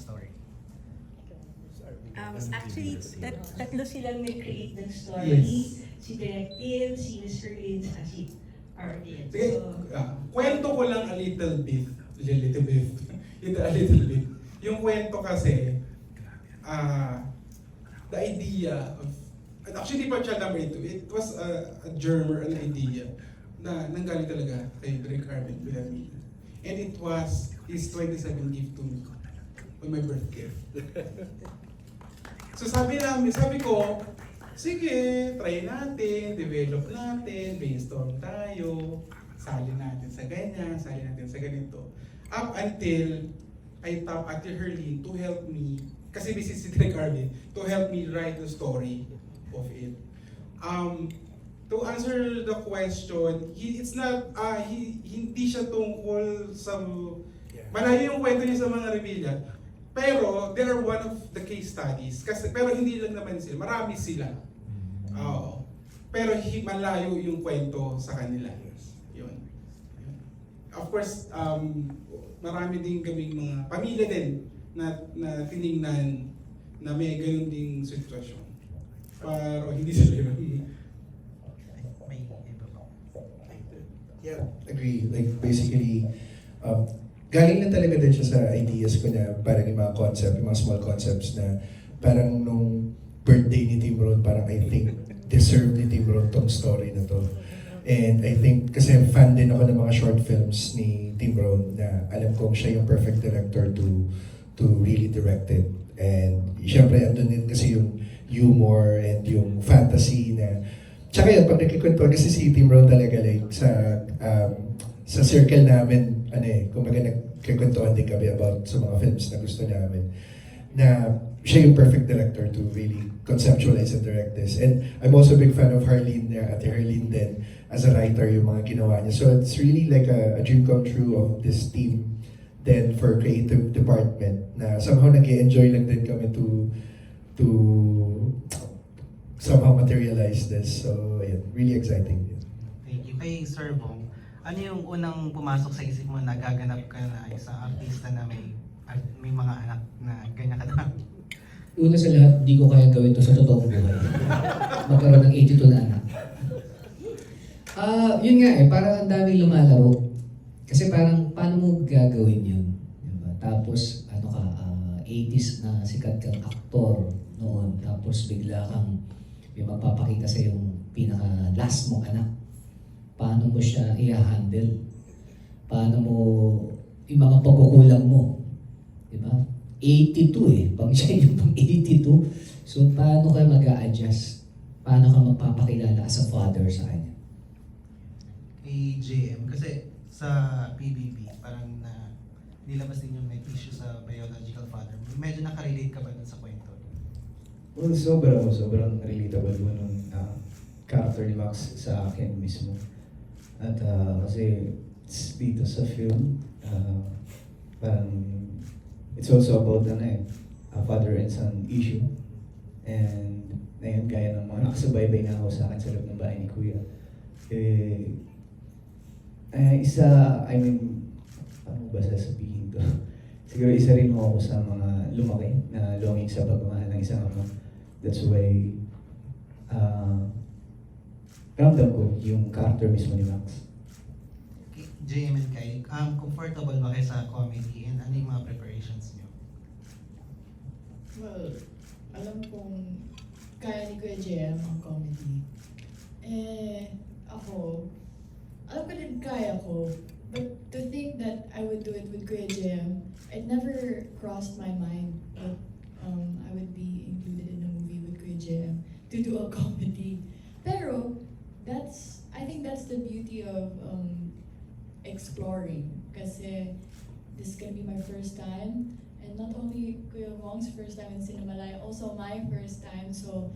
story? Um, actually, tat tatlo silang nag-create ng story. Yes. Si Direct Tim, si Mr. Lin, at si Arden. Sige, So, ah, kwento ko lang a little bit. Little bit. Ito a little bit. Yung kwento kasi, ah, the idea of, and actually di pa siya number ito, it was a, a germ or an idea na nanggaling talaga kay Greg Armin Villamil. And it was his 27 gift to me on my birth gift. So sabi namin, sabi ko, sige, try natin, develop natin, brainstorm tayo, sali natin sa ganyan, sali natin sa ganito. Up until I tap Ate Herlene to help me, kasi busy si Greg Arvin, to help me write the story of it. Um, to answer the question, he, it's not, ah he, hindi siya tungkol sa, malayo yung kwento niya sa mga rebellion, pero they are one of the case studies. Kasi, pero hindi lang naman sila, marami sila. Oo. Pero hi, malayo yung kwento sa kanila. Yun. Yun. Of course, um, marami din kaming mga pamilya din na, na tiningnan na may ganun ding sitwasyon. Pero hindi sila yun. Yeah, agree. Like basically, um, galing na talaga din siya sa ideas ko na parang yung mga concept, yung mga small concepts na parang nung birthday ni Tim Rohn, parang I think deserve ni Tim Rohn tong story na to. And I think, kasi fan din ako ng mga short films ni Tim Rohn na alam kong siya yung perfect director to to really direct it. And syempre, andun din kasi yung humor and yung fantasy na Tsaka yun, pag nagkikwento, kasi si Tim Rohn talaga like sa um, sa circle namin, ano eh, kumbaga nagkikwentuhan din kami about sa mga films na gusto namin, na siya yung perfect director to really conceptualize and direct this. And I'm also a big fan of Harleen, uh, Ate Harleen din, as a writer, yung mga ginawa niya. So it's really like a, a dream come true of this team then for creative department na somehow nag enjoy lang din kami to to somehow materialize this. So, ayun, really exciting. Thank you. Kay Sir Bong, ano yung unang pumasok sa isip mo na gaganap ka na isang artista na may may mga anak na ganyan kadami? Una sa lahat, di ko kaya gawin to sa totoong buhay. Magkaroon ng 82 na anak. Ah, yun nga eh, parang ang daming lumalaro. Kasi parang, paano mo gagawin yun? Diba? Tapos, ano ka, ah, 80s na sikat kang aktor noon. Tapos bigla kang may magpapakita sa yung pinaka last mong anak. Paano mo siya i-handle? Paano mo, yung mga pagkukulang mo, di ba? 82 eh, pag siya yung pang 82. So, paano ka mag adjust Paano ka magpapakilala as a father sa kanya? Kay JM, kasi sa PBB, parang na nilabas din yung may issue sa biological father. Medyo nakarelate ka ba dun sa kwento? Well, sobra, sobrang relatable ko nung ah, character ni Max sa akin mismo. At ah, kasi dito sa film, ah, parang it's also about ano eh, a father and son issue. And ngayon, gaya ng mga nakasubaybay na ako sa akin sa loob ng bahay ni Kuya, eh, eh, isa, I mean, ano ba sasabihin ko? Siguro isa rin ako sa mga lumaki na longing sa pagmamahal ng isang ama. That's why, uh, ramdam ko yung character mismo ni Max. JM and Kai, um, comfortable ba kayo sa comedy and ano yung mga preparations niyo? Well, alam kong kaya ni Kuya JM ang comedy. Eh, ako, alam ko din kaya ko. But to think that I would do it with Kuya JM, it never crossed my mind that um, I would be included in a movie with Kuya JM to do a comedy. Pero, that's, I think beauty of um, exploring. Kasi this is gonna be my first time. And not only Kuya Wong's first time in Cinemalay, also my first time. So,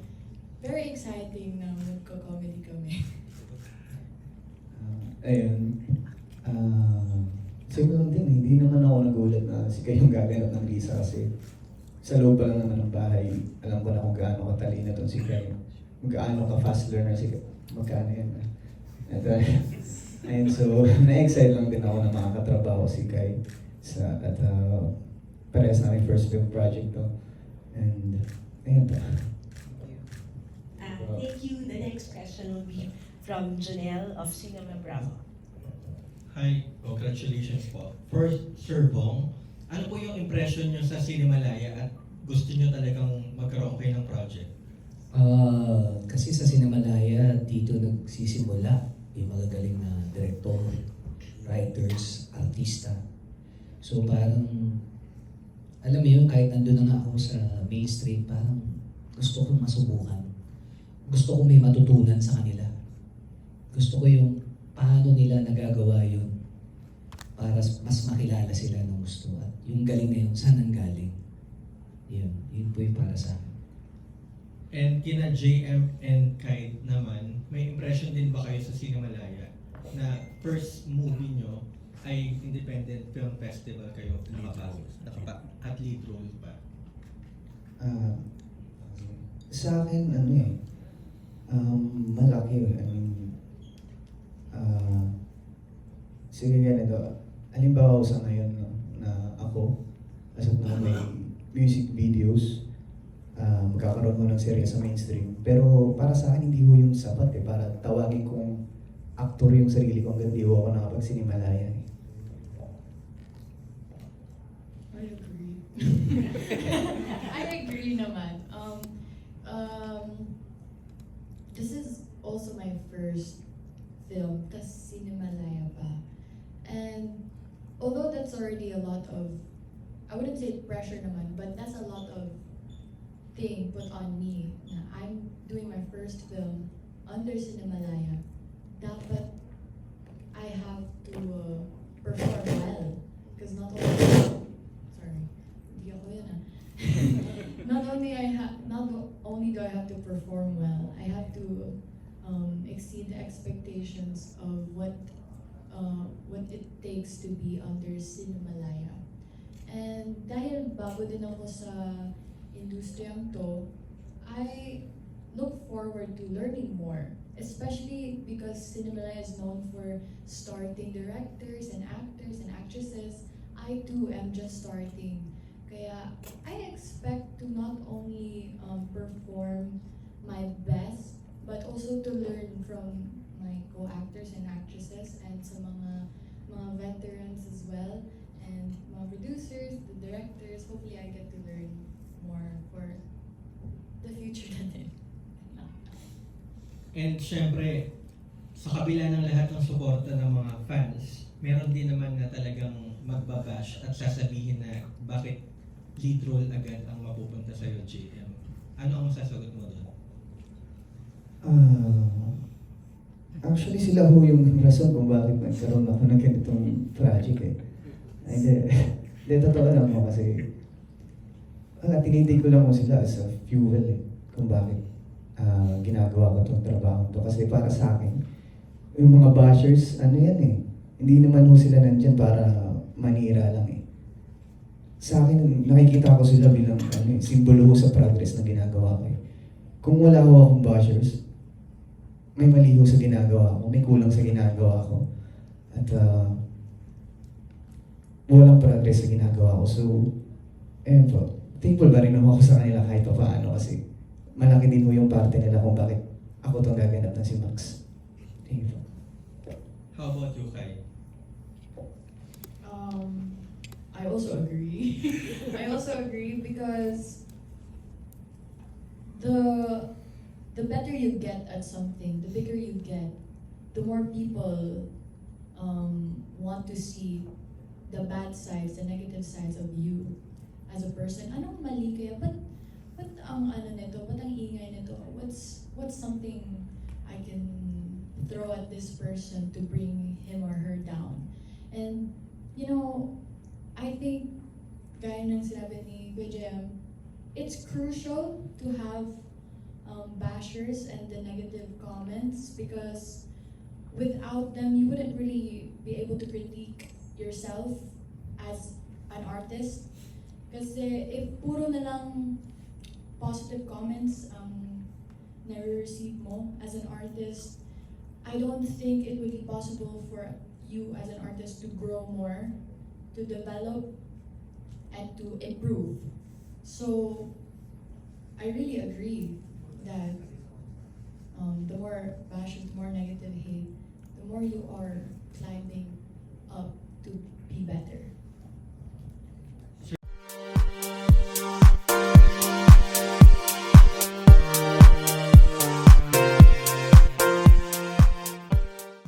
very exciting na magko-comedy kami. Uh, ayun. Uh, siguro lang din, hindi naman ako nagulat na si kayong gaganap ng Lisa kasi sa loob pa lang naman ng bahay, alam ko na kung gaano katalino tong si Kay. Kung gaano ka fast learner si Kay. Magkano yan. At, uh, ayun, so, na-excite lang din ako na makakatrabaho si Kay. Sa, at uh, parehas namin first film project to. And, ayun po. Uh, thank you. The next question will be from Janelle of Cinema Bravo. Hi, congratulations po. First, Sir Bong, ano po yung impression nyo sa Cinemalaya at gusto nyo talagang magkaroon kayo ng project? Ah, kasi sa Cinemalaya, dito nagsisimula yung magagaling na director, writers, artista. So parang, alam mo yun, kahit nandun na ako sa mainstream, parang gusto kong masubukan. Gusto kong may matutunan sa kanila. Gusto ko yung paano nila nagagawa yun para mas makilala sila ng gusto. At yung galing na yun, saan ang galing? Yun, yun po yung para sa akin. And kina JM and Kite naman, may impression din ba kayo sa Cinemalaya na first movie nyo ay Independent Film Festival kayo nakapa, nakapa at lead role pa? Ah, sa akin, ano eh, um, malaki. I mean, ah, sige ganito, halimbawa sa ngayon no, na ako, as of now may music videos, ah, magkakaroon ko ng serye sa mainstream. Pero para sa akin, hindi ho yung sapat eh. Para tawagin kong actor yung sarili ko hanggang di ho ako nakapag-sinimalaya eh. I agree. I agree naman. Um, um, this is also my first film, tas Cinemalaya pa. And although that's already a lot of, I wouldn't say pressure naman, but of thing put on me na I'm doing my first film under Cinemalaya. Dapat I have to uh, perform well. Because not only sorry, hindi ako yan ah. not only I have, not only do I have to perform well, I have to um, exceed the expectations of what uh, what it takes to be under Cinemalaya. And dahil bago din ako sa industriyang to, I look forward to learning more. Especially because Cinemalaya is known for starting directors and actors and actresses. I too am just starting. Kaya I expect to not only um, perform my best, but also to learn from my co-actors and actresses and sa mga mga veterans as well and mga producers, the directors. Hopefully I get to learn more for the future natin. And syempre, sa kabila ng lahat ng suporta ng mga fans, meron din naman na talagang magbabash at sasabihin na bakit lead role agad ang mapupunta sa'yo, JM. Ano ang sasagot mo doon? Ah, actually, sila ho yung rason kung bakit nagkaroon ako ng ganitong project eh. Hindi, hindi, totoo lang mo kasi wala, tinitig ko lang mo sila as a fuel eh, kung bakit ah, ginagawa ko itong trabaho to. Kasi para sa akin, yung mga bashers, ano yan eh, hindi naman ho sila nandyan para manira lang eh. Sa akin, nakikita ko sila bilang ano, eh, simbolo sa progress na ginagawa ko eh. Kung wala ho akong bashers, may mali ho sa ginagawa ko, may kulang sa ginagawa ko. At uh, walang progress sa ginagawa ko. So, ayun po. Thankful ba rin ako sa kanila kahit pa paano kasi malaki din ho yung parte nila kung bakit ako itong gaganap na si Max. Thank you po. How about you, Kai? Um, I also agree. I also agree because the the better you get at something, the bigger you get, the more people um, want to see the bad sides, the negative sides of you as a person. Anong mali kaya? Ba't, ba't ang ano nito? Ba't ang ingay nito? What's, what's something I can throw at this person to bring him or her down? And, you know, I think, gaya ng sinabi ni Kuya it's crucial to have um, bashers and the negative comments because without them, you wouldn't really be able to critique yourself as an artist. Kasi if puro na lang positive comments ang nare-receive mo as an artist, I don't think it would be possible for you as an artist to grow more, to develop, and to improve. So I really agree that um, the more bashes, the more negative hate, the more you are climbing up to be better.